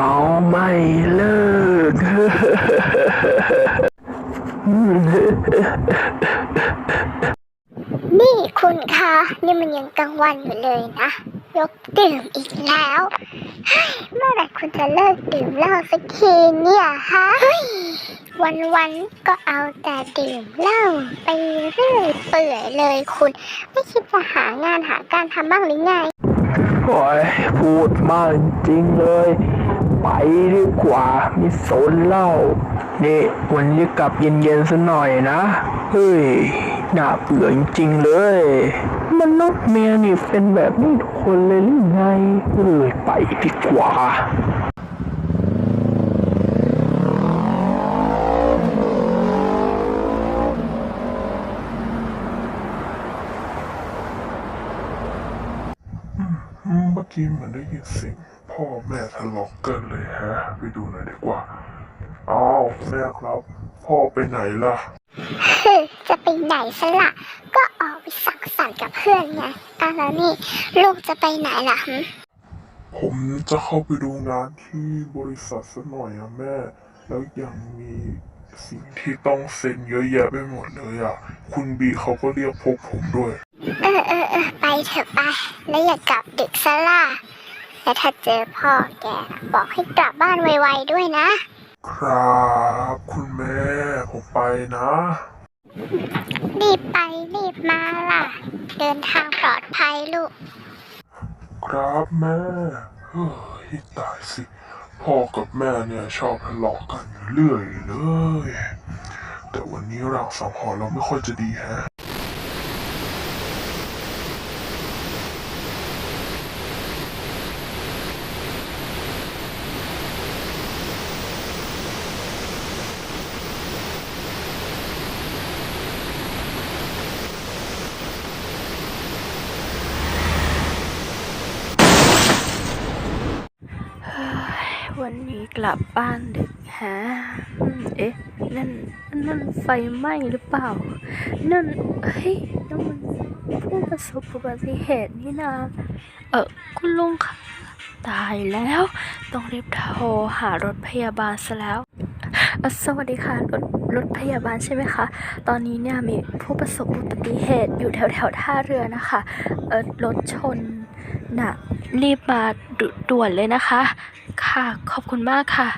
เมาไม่เลิก นี่คุณคะนี่มันยังกลางวันอยู่เลยนะ ยกดื่มอีกแล้วเฮ้ยเมื่อไหร่คุณจะเลิกดื่มเหล้าสักทีเนี่ยฮะเฮ้ยวันๆก็เอาแต่ดื่มเหล้าไปเรื่อยเปื่อยเลยคุณ ไม่คิดจะหางานหาการทำบ้างหรือไงโอ้ยพูดมากจริงเลย ไปดีกว่ามีโซนเล้านี่วันนี้กลับเย็นๆซะหน่อยนะ เฮ้ยน่าเบื่อจริงเลยมันนกเมียนี่เป็นแบบนี้ทุกคนเลยหรือไงเฮ้ยไปดีกว่าอืมเมื่อกี้เหมือนได้ยินเสียง พ่อแม่ทะเลาะกันเลยฮะ ไปดูหน่อยดีกว่า อ้าวแม่ครับ พ่อไปไหนล่ะฮึจะไปไหนซะละก็ออกไปสังสรรค์กับเพื่อนไงอะแล้วนี่ลูกจะไปไหนล่ะหึผมจะเข้าไปดูงานที่บริษัทสักหน่อยอะแม่ แล้วยังมีสิ่งที่ต้องเซ็นเยอะแยะไปหมดเลยอะคุณบีเขาก็เรียกพวกผมด้วย เออเออเออไปเถอะไป แล้วอย่ากลับดึกซะล่ะ แล้วถ้าเจอพ่อแกบอกให้กลับบ้านไวๆด้วยนะ ครับคุณแม่ผมไปนะ รีบไปรีบมาล่ะ เดินทางปลอดภัยลูก ครับแม่เฮ้ยตายสิ พ่อกับแม่เนี่ยชอบทะเลาะกันอยู่เรื่อยเลย แต่วันนี้เราสองหอเราไม่ค่อยจะดีแฮะ วันนี้กลับบ้านดึกฮะเอ๊ะ นั่น นั่นไฟไหม้หรือเปล่า นั่น เฮ้ยนั่นมันผู้ประสบอุบัติเหตุนี่นาเออคุณลุงคะตายแล้ว ต้องรีบโทรหารถพยาบาลซะแล้ว สวัสดีค่ะ รถ รถพยาบาลใช่ไหมคะ ตอนนี้เนี่ยมีผู้ประสบอุบัติเหตุอยู่แถวแถวท่าเรือนะคะ เออรถชนนะรีบมาดด่วนเลยนะคะ ค่ะ ขอบคุณมากค่ะ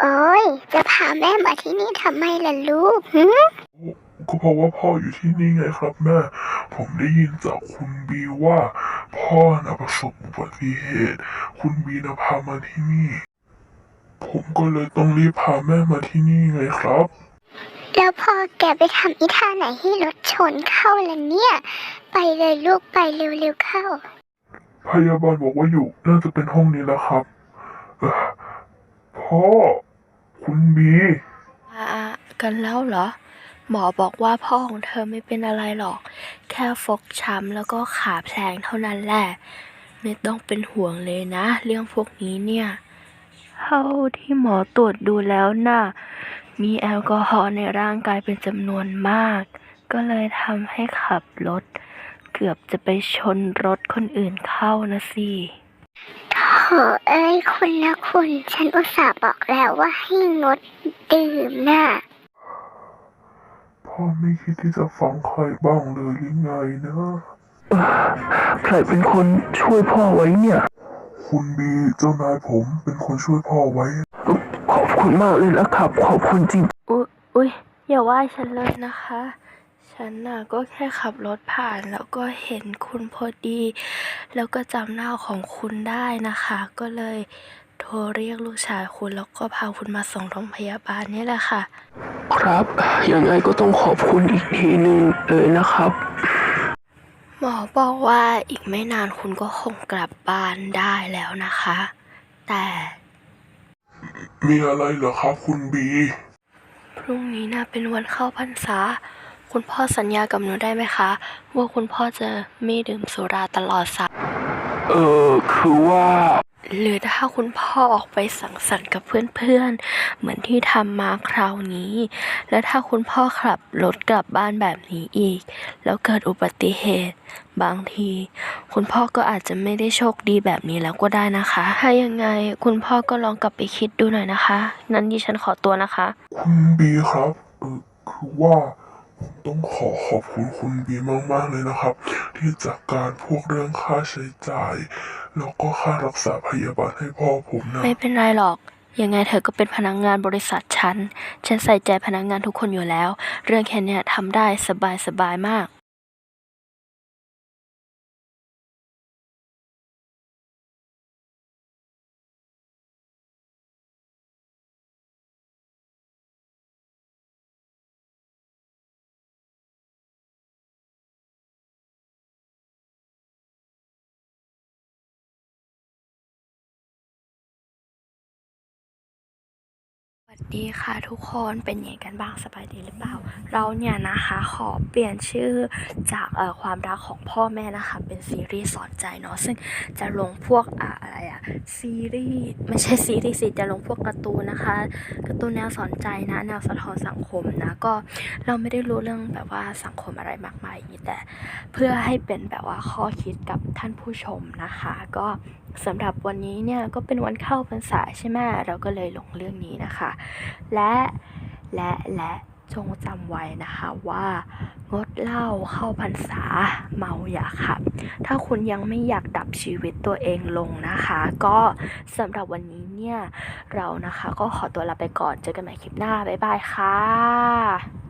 โอ้ย จะพาแม่มาที่นี่ทำไมล่ะลูกหึก็เพราะว่าพ่ออยู่ที่นี่ไงครับแม่ ผมได้ยินจากคุณบีว่า พ่อนะประสบอุบัติเหตุ คุณบีนะพามาที่นี่ ผมก็เลยต้องรีบพาแม่มาที่นี่ไงครับ แล้วพ่อแกไปทำอีท่าไหนให้รถชนเข้าล่ะเนี่ย ไปเลยลูกไปเร็วๆเข้า พยาบาลบอกว่าอยู่ น่าจะเป็นห้องนี้แล้วครับเอ่อพ่อ คุณบี อ่ากันแล้วเหรอ หมอบอกว่าพ่อของเธอไม่เป็นอะไรหรอก แค่ฟกช้ำแล้วก็ขาแผลงเท่านั้นแหละ ไม่ต้องเป็นห่วงเลยนะ เรื่องพวกนี้เนี่ย เท่าที่หมอตรวจดูแล้วน่ะ มีแอลกอฮอล์ในร่างกายเป็นจำนวนมาก ก็เลยทำให้ขับรถเกือบจะไปชนรถคนอื่นเข้านะสิโถเอ้ยคุณนะคุณ ฉันอุตส่าห์บอกแล้วว่าให้งดดื่มน่ะ พ่อไม่คิดที่จะฟังใครบ้างเลยหรือไงนะ ใครเป็นคนช่วยพ่อไว้เนี่ย คุณบีเจ้านายผมเป็นคนช่วยพ่อไว้ขอบ คุณมากเลยนะครับ ขอบคุณจริง อุ๊ยอุ๊ยอย่าว่าฉันเลยนะคะ ฉันน่ะก็แค่ขับรถผ่านแล้วก็เห็นคุณพอดี แล้วก็จำหน้าของคุณได้นะคะ ก็เลยโทรเรียกลูกชายคุณแล้วก็พาคุณมาส่งโรงพยาบาลนี่แหละค่ะ ครับ ยังไงก็ต้องขอบคุณอีกทีหนึ่งเลยนะครับ หมอบอกว่าอีกไม่นานคุณก็คงกลับบ้านได้แล้วนะคะ แต่ มีอะไรเหรอครับคุณบี พรุ่งนี้น่ะเป็นวันเข้าพรรษา คุณพ่อสัญญากับหนูได้ไหมคะ ว่าคุณพ่อจะไม่ดื่มสุราตลอดสายเออคือว่า หรือถ้าคุณพ่อออกไปสังสรรค์กับเพื่อนๆ เหมือนที่ทำมาคราวนี้ แล้วถ้าคุณพ่อขับรถกลับบ้านแบบนี้อีก แล้วเกิดอุบัติเหตุ บางที คุณพ่อก็อาจจะไม่ได้โชคดีแบบนี้แล้วก็ได้นะคะ ถ้ายังไงคุณพ่อก็ลองกลับไปคิดดูหน่อยนะคะ นั้นดิฉันขอตัวนะคะ คุณบีครับเออคือว่าผมต้องขอขอบคุณคุณบีมากๆเลยนะครับ ที่จัดการพวกเรื่องค่าใช้จ่าย แล้วก็ค่ารักษาพยาบาลให้พ่อผมนะ ไม่เป็นไรหรอก ยังไงเธอก็เป็นพนักงงานบริษัทฉัน ฉันใส่ใจพนักงงานทุกคนอยู่แล้ว เรื่องแค่เนี้ยทำได้สบายสบายมาก ดีค่ะทุกคนเป็นยังไงกันบ้างสบายดีหรือเปล่า เราเนี่ยนะคะขอเปลี่ยนชื่อจากเอ่อความรักของพ่อแม่นะคะ เป็นซีรีส์สอนใจเนาะซึ่งจะลงพวกอะอะไรอะซีรีส์ไม่ใช่ซีรีส์สิจะลงพวกการ์ตูนนะคะการ์ตูนแนวสอนใจนะแนวสะท้อนสังคมนะก็เราไม่ได้รู้เรื่องแบบว่าสังคมอะไรมากมายแต่ เพื่อให้เป็นแบบว่าข้อคิดกับท่านผู้ชมนะคะ ก็ สำหรับวันนี้เนี่ยก็เป็นวันเข้าพรรษาใช่ไหมเราก็เลยลงเรื่องนี้นะคะ และและและจงจำไว้นะคะว่างดเหล้าเข้าพรรษาเมาอย่าขับ ถ้าคุณยังไม่อยากดับชีวิตตัวเองลงนะคะ ก็สำหรับวันนี้เนี่ย เรานะคะก็ขอตัวลาไปก่อนเจอกันใหม่คลิปหน้า บ๊ายบายค่ะ